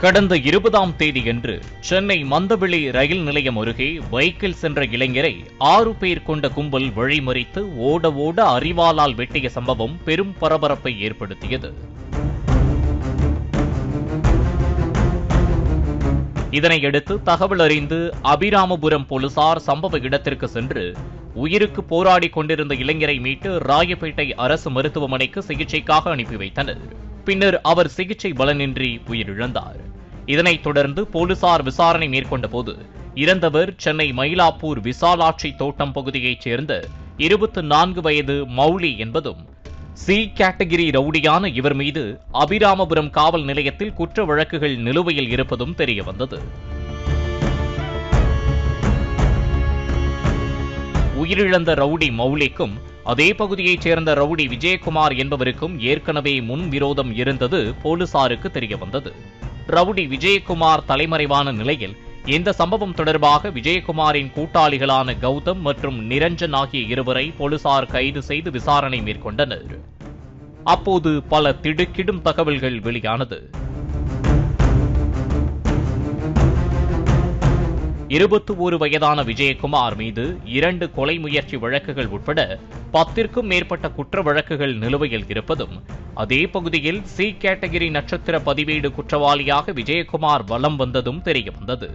கடந்த இருபதாம் தேதியன்று சென்னை மந்தவெளி ரயில் நிலையம் அருகே பைக்கில் சென்ற இளைஞரை ஆறு பேர் கொண்ட கும்பல் வழிமறித்து ஓட ஓட அறிவாலால் வெட்டிய சம்பவம் பெரும் பரபரப்பை ஏற்படுத்தியது. இதனையடுத்து தகவல் அறிந்து அபிராமபுரம் போலீசார் சம்பவ இடத்திற்கு சென்று உயிருக்கு போராடி கொண்டிருந்த இளைஞரை மீட்டு ராயப்பேட்டை அரசு மருத்துவமனைக்கு சிகிச்சைக்காக அனுப்பி வைத்தனர். பின்னர் அவர் சிகிச்சை பலனின்றி உயிரிழந்தார். இதனைத் தொடர்ந்து போலீசார் விசாரணை மேற்கொண்ட போது இறந்தவர் சென்னை மயிலாப்பூர் விசாலாட்சி தோட்டம் பகுதியைச் சேர்ந்த இருபத்து நான்கு வயது மௌலி என்பதும் சி கேட்டகிரி ரவுடியான இவர் மீது அபிராமபுரம் காவல் நிலையத்தில் குற்ற வழக்குகள் நிலுவையில் இருப்பதும் தெரியவந்தது. உயிரிழந்த ரவுடி மௌலிக்கும் அதே பகுதியைச் சேர்ந்த ரவுடி விஜயகுமார் என்பவருக்கும் ஏற்கனவே முன் விரோதம் இருந்தது போலீசாருக்கு தெரியவந்தது. ரவுடி விஜயகுமார் தலைமறைவான நிலையில் இந்த சம்பவம் தொடர்பாக விஜயகுமாரின் கூட்டாளிகளான கௌதம் மற்றும் நிரஞ்சன் ஆகிய இருவரை போலீசார் கைது செய்து விசாரணை மேற்கொண்டனர். அப்போது பல திடுக்கிடும் தகவல்கள் வெளியானது. இருபத்தி ஒரு வயதான விஜயகுமார் மீது இரண்டு கொலை முயற்சி வழக்குகள் உட்பட பத்திற்கும் மேற்பட்ட குற்ற வழக்குகள் நிலுவையில் இருப்பதும் அதே பகுதியில் சி கேட்டகிரி நட்சத்திர பதிவேடு குற்றவாளியாக விஜயகுமார் வலம் வந்ததும் தெரியவந்தது.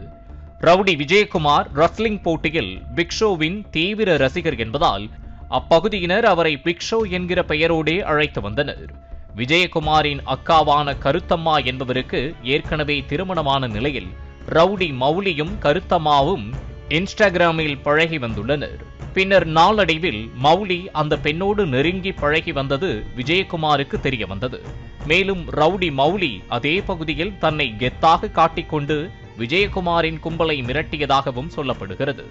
ரவுடி விஜயகுமார் ரஸ்லிங் போட்டியில் பிக்ஷோவின் தீவிர ரசிகர் என்பதால் அப்பகுதியினர் அவரை பிக்ஷோ என்கிற பெயரோடே அழைத்து வந்தனர். விஜயகுமாரின் அக்காவான கருத்தம்மா என்பவருக்கு ஏற்கனவே திருமணமான நிலையில் ரவுடி மௌலியும் கருத்தமாவும் இன்ஸ்டாகிராமில் பழகி வந்துள்ளனர். பின்னர் நாளடைவில் மௌலி அந்த பெண்ணோடு நெருங்கி பழகி வந்தது விஜயகுமாருக்கு தெரிய வந்தது. மேலும் ரவுடி மௌலி அதே பகுதியில் தன்னை கெத்தாக காட்டிக்கொண்டு விஜயகுமாரின் கும்பலை மிரட்டியதாகவும் சொல்லப்படுகிறது.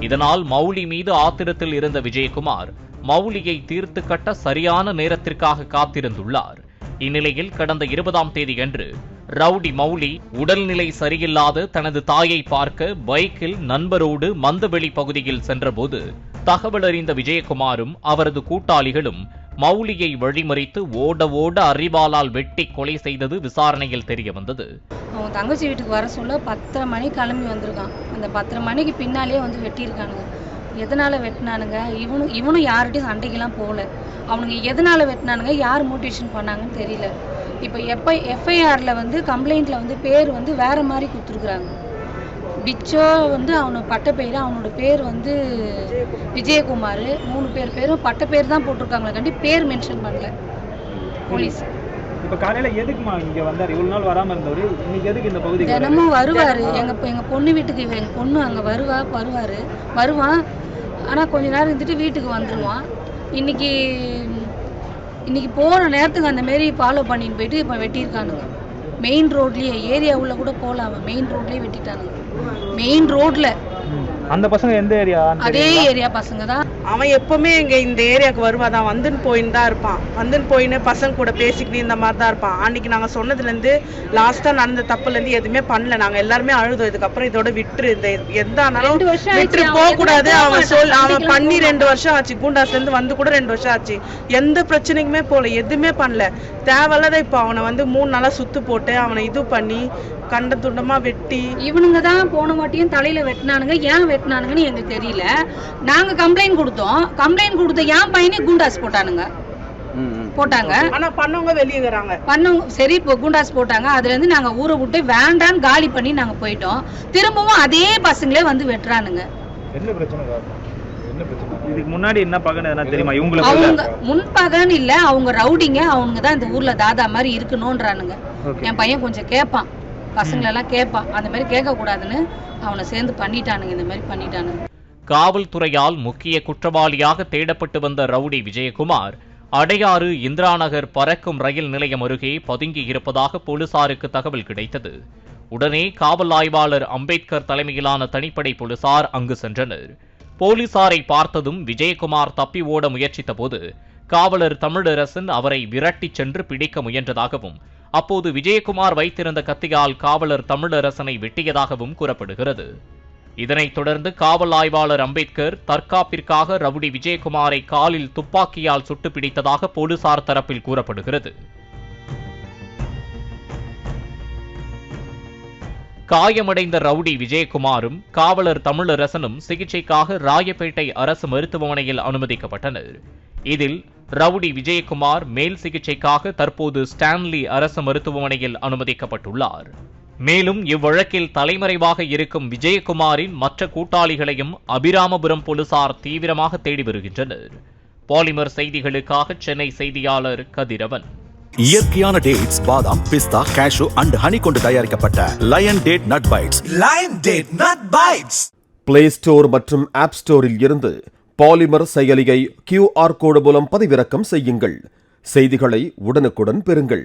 இதனால் மௌலி மீது ஆத்திரத்தில் இருந்த விஜயகுமார் மௌலியை தீர்த்து கட்ட சரியான நேரத்திற்காக காத்திருந்துள்ளார். இந்நிலையில் கடந்த இருபதாம் தேதியன்று ரவுடி மௌலி உடல்நிலை சரியில்லாத தனது தாயை பார்க்க பைக்கில் நண்பரோடு மந்தவெளி பகுதியில் சென்றபோது தகவல் அறிந்த விஜயகுமாரும் அவரது கூட்டாளிகளும் மௌலியை வழிமறித்து ஓட ஓட அறிவாளால் வெட்டி கொலை செய்தது விசாரணையில் தெரியவந்தது. அவன் தங்கச்சி வீட்டுக்கு வர சொல்ல பத்தரை மணி கிளம்பி வந்திருக்கான். அந்த பத்தரை மணிக்கு பின்னாலே வந்து வெட்டியிருக்கானுங்க. எதனால வெட்டினானுங்க? இவனும் இவனும் யார்கிட்டயும் சண்டைக்கெல்லாம் போகல. அவனுங்க எதனால வெட்டினானுங்க? யார் மோட்டிவேஷன் பண்ணாங்கன்னு தெரியல. இப்போ எப்ப எஃப்ஐஆர்ல வந்து கம்ப்ளைண்ட்ல வந்து பேர் வந்து வேற மாதிரி கொடுத்துருக்குறாங்க. பிச்சோ வந்து அவனோட பட்ட பேர் அவனோட பேர் வந்து விஜயகுமார். மூணு பேர் பேரும் பட்ட பேர் தான் போட்டிருக்காங்களே கண்டி பேர் மென்ஷன் பண்ணல. போலீஸ் இப்ப காலையில எதுக்குமா இங்க வந்தாரு? இவ்வளவு நாள் வராம இருந்தவரு. இன்னைக்கு எதுக்கு இந்த பகுதிக்கு? தினமும் வருவாரு. எங்க எங்க பொண்ணு வீட்டுக்கு எங்க பொண்ணு அங்க வருவா வருவாரு. வருவான் ஆனா கொஞ்ச நேரம் இருந்துட்டு வீட்டுக்கு வந்துருவான். இன்னைக்கு இன்னைக்கு போன நேரத்துக்கு அந்த மாரி ஃபாலோ பண்ணிட்டு போயிட்டு இப்ப வெட்டியிருக்கானுங்க. மெயின் ரோட்லயே ஏரியா உள்ள கூட போகலாம் மெயின் ரோட்லயே வெட்டிட்டானுங்க. மெயின் ரோட்ல. அந்த பசங்க எந்த ஏரியா அதே ஏரியா பசங்க தான். அவன் எப்பவுமே இங்க இந்த ஏரியாவுக்கு வருவாதான் வந்துன்னு போயின்னு தான் இருப்பான். வந்துன்னு போயின்னு பசங்க கூட பேசிக்கிட்டு இந்த மாதிரி தான் இருப்பான். அன்னைக்கு நாங்க சொன்னதுல இருந்து லாஸ்டா நடந்த தப்புல இருந்து எதுவுமே பண்ணல. நாங்க எல்லாருமே அழுதோம். இதுக்கப்புறம் இதோட விட்டுரு. இந்த எந்த ஆனாலும் விட்டுரு. அவன் போக எதுவும் கூடாது. போக அவன் சொல் அவன் பண்ணி ரெண்டு வருஷம் ஆச்சு. கூண்டாஸ்ல இருந்து வந்து கூட ரெண்டு வருஷம் ஆச்சு. எந்த பிரச்சனைக்குமே போல எதுவுமே பண்ணல. தேவையில்லாத இப்போ அவனை வந்து மூணு நாளா சுத்து போட்டு அவனை இது பண்ணி கண்ட துண்டமா வெட்டி. இவனுங்க தான் போன வாட்டியும் தலையில வெட்டினானுங்க. ஏன் வெட்டினானுங்கன்னு எங்களுக்கு தெரியல. நாங்க கம்ப்ளைண்ட் கொடுத்தோம். கம்ப்ளைண்ட் கொடுத்த என் பையனே குண்டாஸ் போட்டானுங்க. போட்டாங்க. ஆனா பண்ணவங்க வெளியே வராங்க. பண்ணவங்க சரி இப்போ குண்டாஸ் போட்டாங்க. அதுல இருந்து நாங்க ஊரை விட்டு வேண்டான்னு காலி பண்ணி நாங்க போயிட்டோம். திரும்பவும் அதே பசங்களே வந்து வெட்டுறானுங்க. என்ன பிரச்சனை என்ன பிரச்சனை? இதுக்கு முன்னாடி என்ன பகன்னு தெரியுமா? இவங்களுக்கு அவங்க முன்பகன்னு இல்ல அவங்க ரவுடிங்க அவங்க தான் இந்த ஊர்ல தாதா மாதிரி இருக்கணும்ன்றானுங்க. என் பையன் கொஞ்சம் கேட்பான் பசங்களெல்லாம் கேட்பான் அந்த மாதிரி கேட்க கூடாதுன்னு அவனை சேர்ந்து பண்ணிட்டானுங்க இந்த மாதிரி பண்ணிட்டானுங்க. காவல்துறையால் முக்கிய குற்றவாளியாக தேடப்பட்டு வந்த ரவுடி விஜயகுமார் அடையாறு இந்திராநகர் பறக்கும் ரயில் நிலையம் அருகே பதுங்கி இருப்பதாக போலீசாருக்கு தகவல் கிடைத்தது. உடனே காவல் ஆய்வாளர் அம்பேத்கர் தலைமையிலான தனிப்படை போலீசார் அங்கு சென்றனர். போலீசாரை பார்த்ததும் விஜயகுமார் தப்பி ஓட முயற்சித்த போது காவலர் தமிழரசன் அவரை விரட்டிச் சென்று பிடிக்க முயன்றதாகவும் அப்போது விஜயகுமார் வைத்திருந்த கத்தியால் காவலர் தமிழரசனை வெட்டியதாகவும் கூறப்படுகிறது. இதனைத் தொடர்ந்து காவல் ஆய்வாளர் அம்பேத்கர் தற்காப்பிற்காக ரவுடி விஜயகுமாரை காலில் துப்பாக்கியால் சுட்டு பிடித்ததாக போலீசார் தரப்பில் கூறப்படுகிறது. காயமடைந்த ரவுடி விஜயகுமாரும் காவலர் தமிழரசனும் சிகிச்சைக்காக ராயப்பேட்டை அரசு மருத்துவமனையில் அனுமதிக்கப்பட்டனர். இதில் ரவுடி விஜயகுமார் மேல் சிகிச்சைக்காக தற்போது ஸ்டான்லி அரசு மருத்துவமனையில் அனுமதிக்கப்பட்டுள்ளார். மேலும் இவ்வழக்கில் தலைமறைவாக இருக்கும் விஜயகுமாரின் மற்ற கூட்டாளிகளையும் அபிராமபுரம் போலீசார் தீவிரமாக தேடி வருகின்றனர். பாலிமர் செய்திகளுக்காக சென்னை செய்தியாளர் கதிரவன். இயற்கையான டேட்ஸ் பாதாம் பிஸ்தா கேஷு அண்ட் ஹனி கொண்டு தயாரிக்கப்பட்ட Lion Date Nut Bites Lion Date Nut Bites. Play Store மற்றும் ஆப் ஸ்டோரில் இருந்து பாலிமர் செயலியை கியூஆர் கோடு மூலம் பதிவிறக்கம் செய்யுங்கள். செய்திகளை உடனுக்குடன் பெறுங்கள்.